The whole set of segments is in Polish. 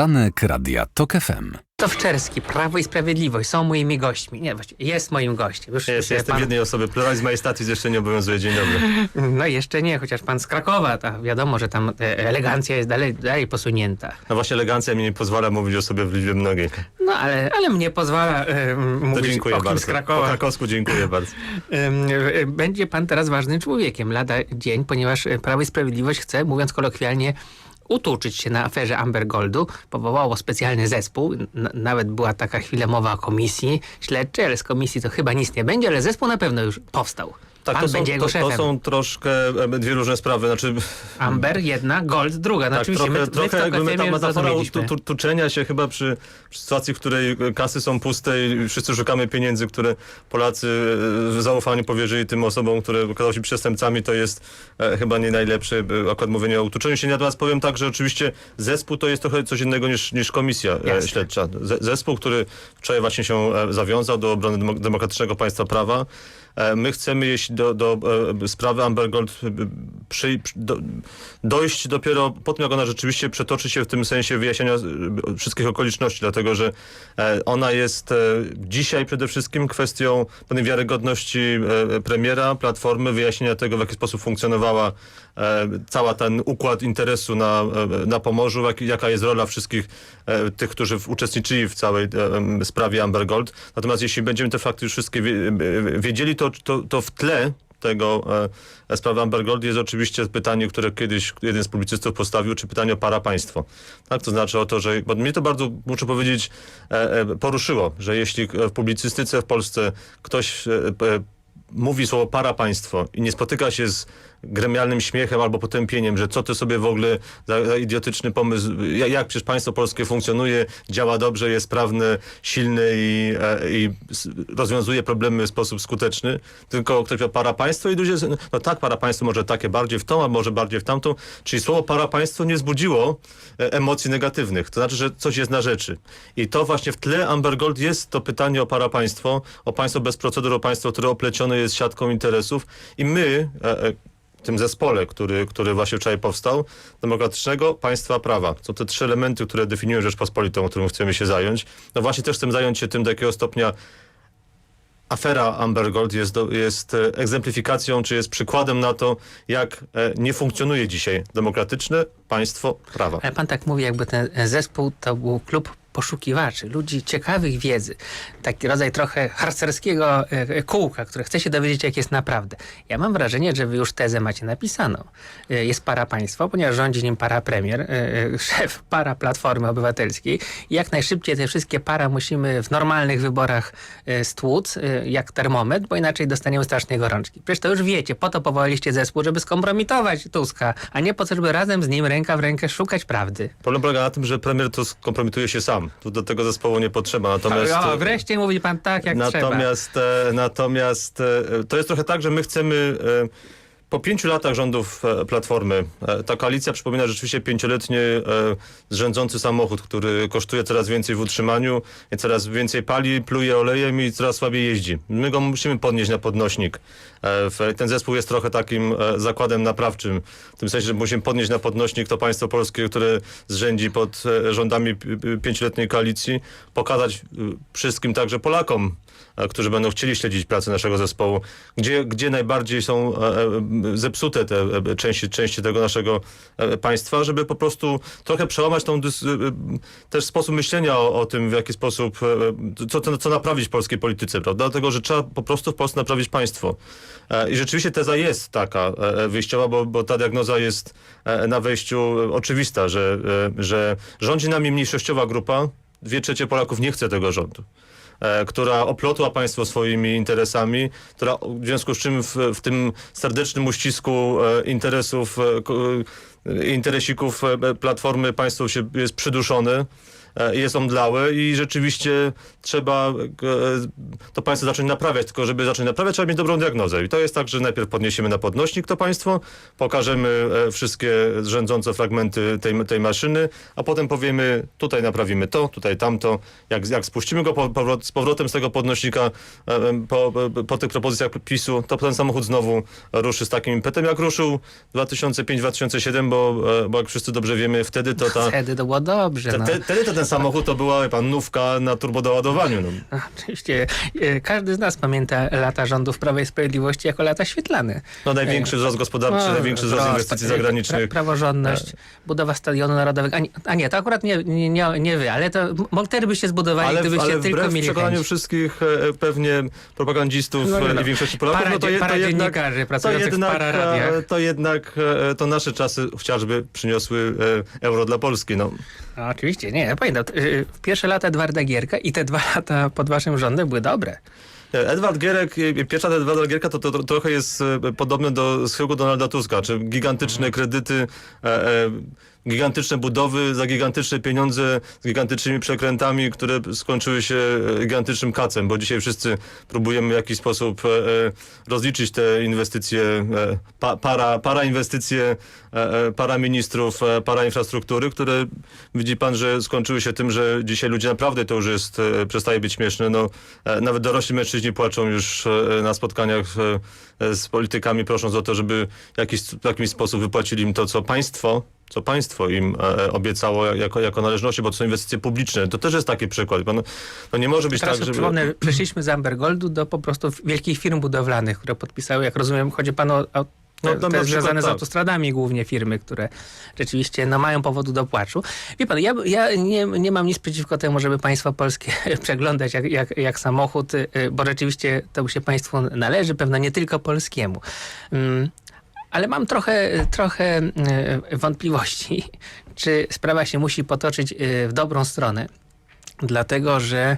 Poranek Radia TOK FM. Towczerski, Prawo i Sprawiedliwość są moimi gośćmi. Nie, właściwie jest moim gościem. Już Jest, jestem pan- jednej osoby. Pluralizm majestatis jeszcze nie obowiązuje. Dzień dobry. No jeszcze nie, chociaż pan z Krakowa, to wiadomo, że tam e, elegancja jest dalej, dalej posunięta. No właśnie elegancja mi nie pozwala mówić o sobie w liczbie mnogiej. No ale, ale mnie pozwala To mówić dziękuję o bardzo. z Po Krakowa. krakowsku dziękuję bardzo. E, Będzie pan teraz ważnym człowiekiem lada dzień, ponieważ Prawo i Sprawiedliwość chce, mówiąc kolokwialnie, utuczyć się na aferze Amber Goldu. Powołało specjalny zespół. N- nawet była taka chwilę mowa o komisji śledczej, ale z komisji to chyba nic nie będzie, ale zespół na pewno już powstał. Tak, pan to są, będzie jego to, to szefem. są troszkę e, dwie różne sprawy. Znaczy, Amber jedna, Gold druga. No tak, oczywiście trochę, my, my trochę TOK jakby ta metafora tu, tu, tuczenia się chyba przy, przy sytuacji, w której kasy są puste i wszyscy szukamy pieniędzy, które Polacy e, w zaufaniu powierzyli tym osobom, które okazały się przestępcami, to jest e, chyba nie najlepsze e, akurat mówienie o utuczeniu się. Natomiast powiem tak, że oczywiście zespół to jest trochę coś innego niż, niż komisja e, Jasne. śledcza. Zespół, który wczoraj właśnie się e, zawiązał do obrony demo- demokratycznego państwa prawa. E, My chcemy, jeśli do, do e, sprawy Amber Gold e, przy, do, dojść dopiero po tym, jak ona rzeczywiście przetoczy się w tym sensie wyjaśnienia wszystkich okoliczności, dlatego że ona jest dzisiaj przede wszystkim kwestią pewnej wiarygodności premiera, platformy, wyjaśnienia tego, w jaki sposób funkcjonowała cała ten układ interesu na, na Pomorzu, jak, jaka jest rola wszystkich tych, którzy uczestniczyli w całej sprawie Amber Gold. Natomiast jeśli będziemy te fakty już wszystkie wie, wiedzieli, to, to, to w tle tego e, sprawy Amber Gold jest oczywiście pytanie, które kiedyś jeden z publicystów postawił, czy pytanie o parapaństwo. Tak, to znaczy o to, że, bo mnie to bardzo, muszę powiedzieć, e, e, poruszyło, że jeśli w publicystyce w Polsce ktoś e, e, mówi słowo parapaństwo i nie spotyka się z gremialnym śmiechem albo potępieniem, że co to sobie w ogóle za, za idiotyczny pomysł, jak, jak przecież państwo polskie funkcjonuje, działa dobrze, jest sprawne, silne i, e, i rozwiązuje problemy w sposób skuteczny, tylko ktoś powie parapaństwo i ludzie, no tak, parapaństwo może takie bardziej w tą, a może bardziej w tamtą, czyli słowo parapaństwo nie zbudziło e, emocji negatywnych, to znaczy, że coś jest na rzeczy. I to właśnie w tle Amber Gold jest to pytanie o parapaństwo, o państwo bez procedur, o państwo, które oplecione jest siatką interesów. I my, e, tym zespole, który, który właśnie wczoraj powstał, demokratycznego państwa prawa. Są te trzy elementy, które definiują Rzeczpospolitą, którą chcemy się zająć. No właśnie też chcemy zająć się tym, do jakiego stopnia afera Amber Gold jest, do, jest e, egzemplifikacją, czy jest przykładem na to, jak e, nie funkcjonuje dzisiaj demokratyczne państwo prawa. Ale pan tak mówi, jakby ten zespół to był klub poszukiwaczy, ludzi ciekawych wiedzy. Taki rodzaj trochę harcerskiego e, kółka, które chce się dowiedzieć, jak jest naprawdę. Ja mam wrażenie, że wy już tezę macie napisaną. E, Jest para państwo, ponieważ rządzi nim para premier, e, e, szef para Platformy Obywatelskiej. Jak najszybciej te wszystkie para musimy w normalnych wyborach e, stłuc, e, jak termometr, bo inaczej dostaniemy strasznie gorączki. Przecież to już wiecie, po to powołaliście zespół, żeby skompromitować Tuska, a nie po to, żeby razem z nim ręka w rękę szukać prawdy. Problem polega na tym, że premier to skompromituje się sam. Tu do tego zespołu nie potrzeba. Natomiast, o, wreszcie mówi pan tak, jak trzeba. natomiast, e, natomiast e, to jest trochę tak, że my chcemy e, po pięciu latach rządów e, Platformy, e, ta koalicja przypomina rzeczywiście pięcioletnie e, zrzędzący samochód, który kosztuje coraz więcej w utrzymaniu, coraz więcej pali, pluje olejem i coraz słabiej jeździ. My go musimy podnieść na podnośnik. Ten zespół jest trochę takim zakładem naprawczym, w tym sensie, że musimy podnieść na podnośnik to państwo polskie, które zrzędzi pod rządami pi- pi- pięcioletniej koalicji, pokazać wszystkim, także Polakom, którzy będą chcieli śledzić pracę naszego zespołu, gdzie, gdzie najbardziej są zepsute te e, części, części tego naszego e, państwa, żeby po prostu trochę przełamać tą e, też sposób myślenia o, o tym, w jaki sposób, co, co, naprawić w polskiej polityce, prawda? Dlatego, że trzeba po prostu w Polsce naprawić państwo. I rzeczywiście teza jest taka wyjściowa, bo, bo ta diagnoza jest na wejściu oczywista, że, że rządzi nami mniejszościowa grupa, dwie trzecie Polaków nie chce tego rządu która oplotła państwo swoimi interesami, która w związku z czym w, w tym serdecznym uścisku e, interesów, e, e, interesików e, Platformy państwo się jest przyduszone. E, Jest omdlałe i rzeczywiście trzeba e, to państwo zacząć naprawiać. Tylko żeby zacząć naprawiać, trzeba mieć dobrą diagnozę. I to jest tak, że najpierw podniesiemy na podnośnik to państwo, pokażemy e, wszystkie rządzące fragmenty tej, tej maszyny, a potem powiemy, tutaj naprawimy to, tutaj tamto. Jak, jak spuścimy go po, powrot, z powrotem z tego podnośnika po, po, tych propozycjach PiSu, to ten samochód znowu ruszy z takim impetem, jak ruszył 2005-2007, bo, bo jak wszyscy dobrze wiemy, wtedy to ta... Wtedy to było dobrze. Te, No. te, wtedy to ten samochód to była wie pan nówka na turbodoładowaniu. No. Oczywiście. e, Każdy z nas pamięta lata rządów Prawa i Sprawiedliwości jako lata świetlane. No największy wzrost gospodarczy, No, największy wzrost inwestycji zagranicznych. Praworządność, budowa Stadionu Narodowego. A nie, a nie to akurat nie, nie, nie, wy, ale to m- wtedy byście zbudowali, Ale, gdybyście ale tylko mieli przekonaniu chęć. wszystkich e, pewnie propagandzistów No, no, no. e, i większości Polaków, Para no to, je, to jednak, to w jednak, e, to jednak e, to nasze czasy chociażby przyniosły e, euro dla Polski. No. No, oczywiście, nie, ja pamiętam. y, Pierwsze lata Edwarda Gierka i te dwa lata pod waszym rządem były dobre. Edward Gierek, pierwsza ta Edwarda Gierka to, to, to trochę jest e, podobne do swojego Donalda Tuska, czy gigantyczne kredyty, e, e, gigantyczne budowy za gigantyczne pieniądze, z gigantycznymi przekrętami, które skończyły się e, gigantycznym kacem, bo dzisiaj wszyscy próbujemy w jakiś sposób e, e, rozliczyć te inwestycje, e, pa, para, para inwestycje, e, e, para ministrów, e, para infrastruktury, które widzi pan, że skończyły się tym, że dzisiaj ludzie naprawdę to już jest, przestaje być śmieszne. No, nawet dorośli mężczyźni płaczą już e, na spotkaniach e, z politykami, prosząc o to, żeby jakiś, w jakiś sposób wypłacili im to, co państwo co państwo im e, obiecało jako, jako należności, bo to są inwestycje publiczne. To też jest taki przykład. Bo No, no nie może być Teraz tak, żeby... przypomnę, przeszliśmy z Amber Goldu do po prostu wielkich firm budowlanych, które podpisały, jak rozumiem, chodzi panu o, o No, te, tam te na związane z autostradami głównie firmy, które rzeczywiście no, mają powodu do płaczu. Wie pan, ja, ja nie, nie mam nic przeciwko temu, żeby państwo polskie przeglądać jak, jak, jak samochód, y, bo rzeczywiście to się państwu należy, pewno nie tylko polskiemu. Mm, ale mam trochę, trochę y, wątpliwości, czy sprawa się musi potoczyć y, w dobrą stronę. Dlatego, że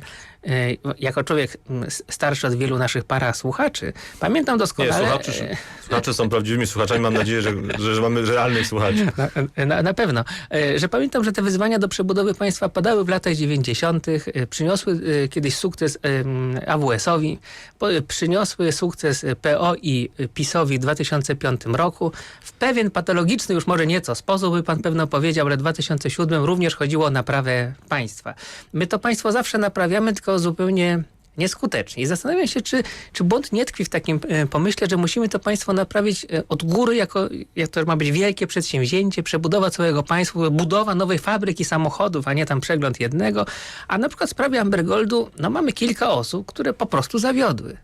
jako człowiek mm, starszy od wielu naszych para słuchaczy, pamiętam Nie, doskonale... słuchacze, są prawdziwymi słuchaczami. Mam nadzieję, że, że, że mamy realnych słuchaczy. Na, na, na pewno. E, Że pamiętam, że te wyzwania do przebudowy państwa padały w latach 90., e, przyniosły e, kiedyś sukces AWS-owi, e, przyniosły sukces e, PO i e, PiSowi w 2005 roku. W pewien patologiczny, już może nieco sposób, by pan pewno powiedział, ale w 2007 również chodziło o naprawę państwa. My to państwo zawsze naprawiamy, tylko zupełnie nieskutecznie. I zastanawiam się, czy, czy błąd nie tkwi w takim e, pomyśle, że musimy to państwo naprawić e, od góry, jako jak to ma być wielkie przedsięwzięcie, przebudowa całego państwa, budowa nowej fabryki samochodów, a nie tam przegląd jednego. A na przykład w sprawie Ambergoldu, no mamy kilka osób, które po prostu zawiodły.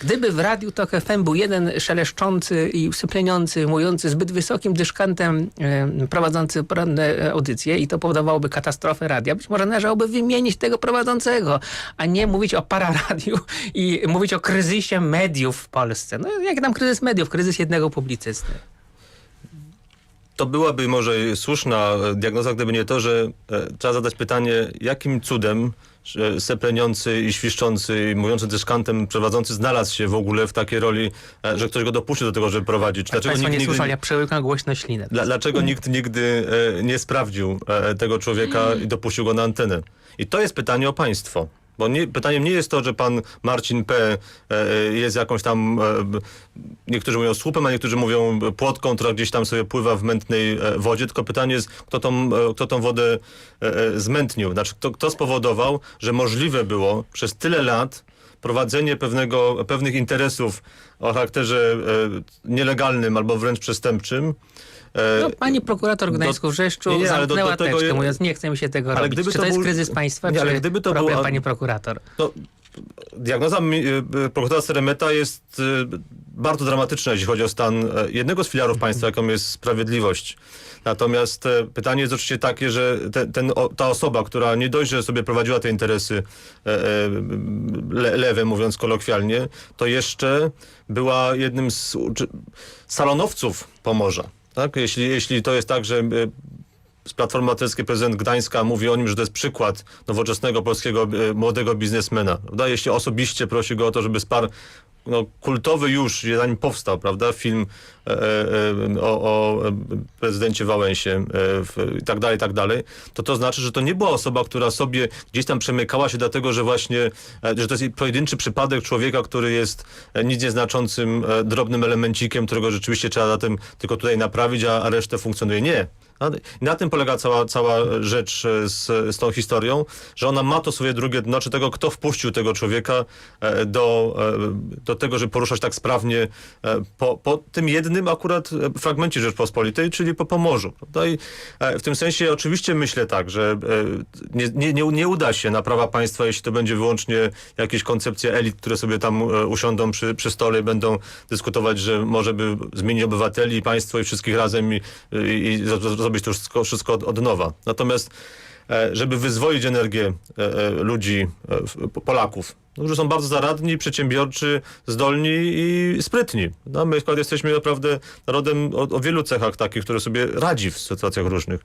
Gdyby w Radiu Tok FM był jeden szeleszczący i usypleniący, mówiący zbyt wysokim dyszkantem e, prowadzący poranne e, audycje i to powodowałoby katastrofę radia, być może należałoby wymienić tego prowadzącego, a nie mówić o pararadiu i mówić o kryzysie mediów w Polsce. No jak tam kryzys mediów, kryzys jednego publicysty. To byłaby może słuszna e, diagnoza, gdyby nie to, że e, trzeba zadać pytanie, jakim cudem sepleniący i świszczący i mówiący dyszkantem prowadzący znalazł się w ogóle w takiej roli, e, że ktoś go dopuścił do tego, żeby prowadzić. Państwo nie nigdy- słyszeli, ja przełykam głośno ślinę. Dla, dlaczego nikt nigdy nie sprawdził tego człowieka i dopuścił go na antenę? I to jest pytanie o państwo. Bo nie, pytaniem nie jest to, że pan Marcin P. e, jest jakąś tam, e, niektórzy mówią słupem, a niektórzy mówią płotką, która gdzieś tam sobie pływa w mętnej e, wodzie, tylko pytanie jest, kto tą, e, kto tą wodę e, e, zmętnił. Znaczy, kto, kto spowodował, że możliwe było przez tyle lat prowadzenie pewnego, pewnych interesów o charakterze e, nielegalnym albo wręcz przestępczym. E, No, pani prokurator Gdańsku Wrzeszczu Nie, nie, do- zamknęła do tego teczkę, je- mówiąc, nie chce mi się tego Ale robić. gdyby Czy to to, jest był- kryzys państwa, Nie, ale gdyby to problem była- pani prokurator? No, diagnoza y, prokuratora Seremeta jest y, bardzo dramatyczna, jeśli chodzi o stan e, jednego z filarów państwa, jaką jest sprawiedliwość. Natomiast e, pytanie jest oczywiście takie, że te, ten, o, ta osoba, która nie dość, że sobie prowadziła te interesy e, e, le, lewe, mówiąc kolokwialnie, to jeszcze była jednym z salonowców Pomorza. Tak? Jeśli, jeśli to jest tak, że e, z Platformy Obywatelskiej prezydent Gdańska mówi o nim, że to jest przykład nowoczesnego polskiego e, młodego biznesmena. Prawda? Jeśli osobiście prosi go o to, żeby sparł no, kultowy już, zanim powstał, prawda, film e, e, o, o e, prezydencie Wałęsie e, w, i tak dalej, i tak dalej, to to znaczy, że to nie była osoba, która sobie gdzieś tam przemykała się dlatego, że właśnie, e, że to jest pojedynczy przypadek człowieka, który jest nic nieznaczącym, drobnym elemencikiem, którego rzeczywiście trzeba zatem tylko tutaj naprawić, a, a resztę funkcjonuje. Nie. Na tym polega cała, cała rzecz e, z, z tą historią, że ona ma to swoje drugie dno, czy tego, kto wpuścił tego człowieka e, do, e, do tego, żeby poruszać tak sprawnie po, po tym jednym akurat fragmencie Rzeczpospolitej, czyli po Pomorzu. W tym sensie oczywiście myślę tak, że nie, nie, nie, nie uda się naprawa państwa, jeśli to będzie wyłącznie jakieś koncepcje elit, które sobie tam usiądą przy, przy stole i będą dyskutować, że może by zmienić obywateli państwo i wszystkich razem i, i, i zrobić to wszystko, wszystko od, od nowa. Natomiast e, żeby wyzwolić energię e, e, ludzi, Polaków, którzy są bardzo zaradni, przedsiębiorczy, zdolni i sprytni. No, my akurat jesteśmy naprawdę narodem o, o wielu cechach takich, które sobie radzi w sytuacjach różnych.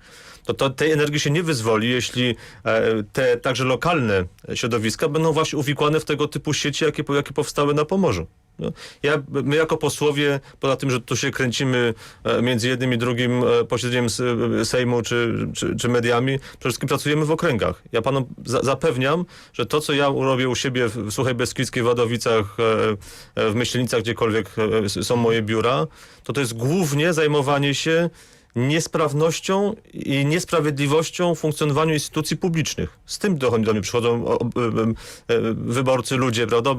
To, to tej energii się nie wyzwoli, jeśli e, te także lokalne środowiska będą właśnie uwikłane w tego typu sieci, jakie, jakie powstały na Pomorzu. No, ja, my jako posłowie, poza tym, że tu się kręcimy e, między jednym i drugim e, posiedzeniem Sejmu czy, czy, czy mediami, przede wszystkim pracujemy w okręgach. Ja panom za, zapewniam, że to, co ja robię u siebie w w Suchej Beskidzkiej, Wadowicach, e, e, w Myślenicach, gdziekolwiek e, są moje biura, to to jest głównie zajmowanie się niesprawnością i niesprawiedliwością w funkcjonowaniu instytucji publicznych. Z tym do, do mnie przychodzą wyborcy, ludzie, prawda,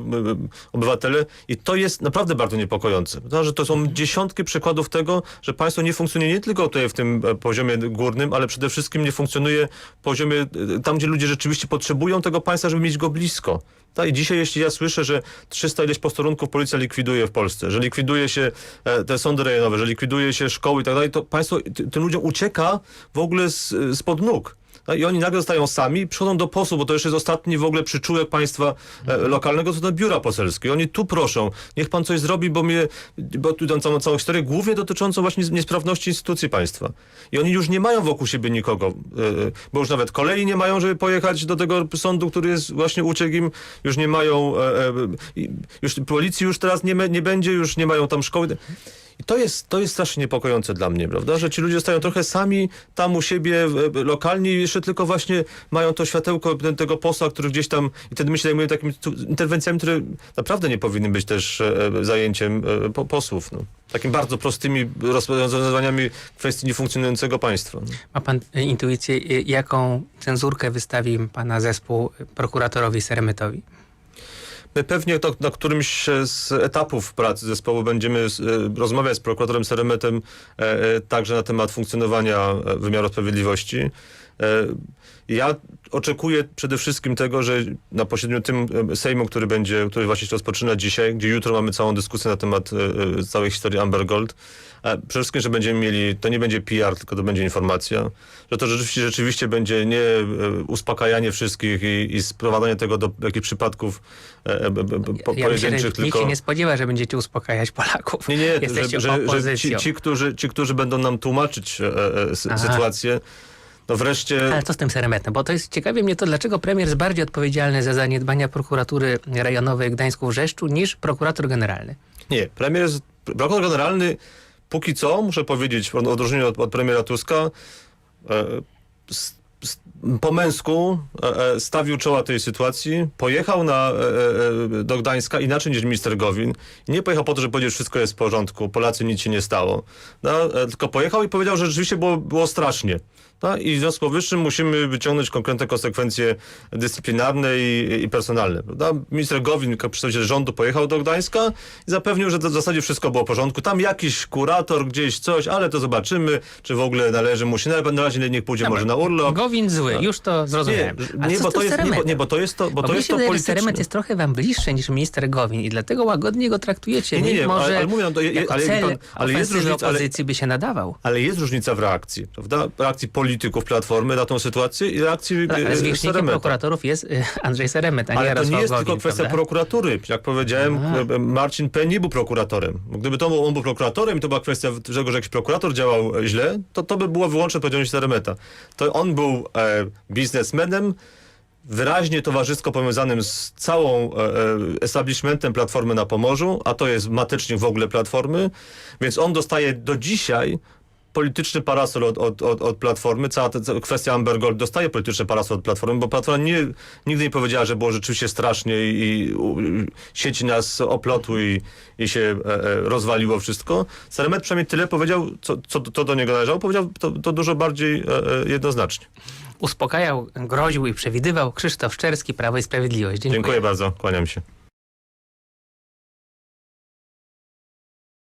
obywatele i to jest naprawdę bardzo niepokojące. Że to są dziesiątki przykładów tego, że państwo nie funkcjonuje nie tylko tutaj w tym poziomie górnym, ale przede wszystkim nie funkcjonuje poziomie tam, gdzie ludzie rzeczywiście potrzebują tego państwa, żeby mieć go blisko. Tak, i dzisiaj jeśli ja słyszę, że 300 ileś posterunków policja likwiduje w Polsce, że likwiduje się e, te sądy rejonowe, że likwiduje się szkoły i tak dalej, to państwo ty- tym ludziom ucieka w ogóle z, spod nóg. No I oni nagle zostają sami i przychodzą do posłów, bo to już jest ostatni w ogóle przyczółek państwa e, lokalnego, to do biura poselskie. Oni tu proszą, niech pan coś zrobi, bo mnie, bo tu tam całą, całą historię, głównie dotyczącą właśnie niesprawności instytucji państwa. I oni już nie mają wokół siebie nikogo, e, bo już nawet kolei nie mają, żeby pojechać do tego sądu, który jest właśnie uciekł im, już nie mają, e, e, i już policji już teraz nie, nie będzie, już nie mają tam szkoły. I to jest, to jest strasznie niepokojące dla mnie, prawda? Że ci ludzie stają trochę sami tam u siebie e, e, lokalnie i jeszcze tylko właśnie mają to światełko te- tego posła, który gdzieś tam i wtedy my się zajmujemy takimi interwencjami, które naprawdę nie powinny być też e, zajęciem po, posłów. No. Takimi bardzo prostymi rozwiązaniami kwestii niefunkcjonującego państwa. No. Ma pan intuicję, jaką cenzurkę wystawi pana zespół prokuratorowi Seremetowi? Pewnie to, na którymś z etapów pracy zespołu będziemy e, rozmawiać z prokuratorem Seremetem e, e, także na temat funkcjonowania wymiaru sprawiedliwości. Ja oczekuję przede wszystkim tego, że na posiedzeniu tym e, Sejmu, który będzie, który właśnie się rozpoczyna dzisiaj, gdzie jutro mamy całą dyskusję na temat e, e, całej historii Amber Gold, przede wszystkim, że będziemy mieli, to nie będzie PR, tylko to będzie informacja, że to rzeczywiście, rzeczywiście będzie nie uspokajanie wszystkich i, i sprowadzanie tego do jakichś przypadków po, ja pojedynczych, nikt tylko... się nie spodziewa, że będziecie uspokajać Polaków. Nie, nie, Jesteście że, że, że ci, ci, którzy, ci, którzy będą nam tłumaczyć e, e, sytuację, no wreszcie... Ale co z tym Seremetem? Bo to jest ciekawie mnie to, dlaczego premier jest bardziej odpowiedzialny za zaniedbania prokuratury rejonowej w Gdańsku-Wrzeszczu niż prokurator generalny. Nie, premier jest, prokurator generalny póki co, muszę powiedzieć, w odróżnieniu od, od premiera Tuska, e, s, s, po męsku e, e, stawił czoła tej sytuacji, pojechał na, e, e, do Gdańska inaczej niż minister Gowin. Nie pojechał po to, żeby powiedzieć, że wszystko jest w porządku, Polacy nic się nie stało. No, e, tylko pojechał i powiedział, że rzeczywiście było, było strasznie. No, I w związku z powyższym musimy wyciągnąć konkretne konsekwencje dyscyplinarne i, i personalne. Prawda? Minister Gowin, przedstawiciel rządu, pojechał do Gdańska i zapewnił, że w zasadzie wszystko było w porządku. Tam jakiś kurator gdzieś coś, ale to zobaczymy, czy w ogóle należy mu się. Na, na razie niech pójdzie może na urlop. Gowin zły, już to zrozumiałem. Nie, nie, bo to jest, nie, nie, bo to jest to, bo Bo to jest to polityczne. Seremet jest trochę wam bliższy niż minister Gowin i dlatego łagodnie go traktujecie, Nie, nie, nie, ale- ale mówię, no to je- ale pan- ale jest różnica, ale- by się nadawał. Ale jest różnica w reakcji, prawda? Reakcji polityków Platformy na tą sytuację i reakcji Tak, ale e, Seremeta. prokuratorów jest y, Andrzej Seremet, a nie Ale to nie jest tylko kwestia prawda? prokuratury. Jak powiedziałem, A. e, Marcin P. nie był prokuratorem. Gdyby to był, on był prokuratorem i to była kwestia tego, że jakiś prokurator działał e, źle, to to by było wyłącznie odpowiedzialność Seremeta. To on był e, biznesmenem, wyraźnie towarzysko powiązanym z całą e, e, establishmentem Platformy na Pomorzu, a to jest matecznik w ogóle Platformy, więc on dostaje do dzisiaj polityczny parasol od, od, od, od Platformy. Cała ta cała kwestia Amber Gold dostaje polityczny parasol od Platformy, bo Platforma nie, nigdy nie powiedziała, że było rzeczywiście strasznie i, i sieci nas oplotły i, i się e, e, rozwaliło wszystko. Saremet przynajmniej tyle powiedział, co, co, co do niego należało. Powiedział to, to dużo bardziej e, e, jednoznacznie. Uspokajał, groził i przewidywał Krzysztof Szczerski, Prawo i Sprawiedliwość. Dziękuję. Dziękuję bardzo. Kłaniam się.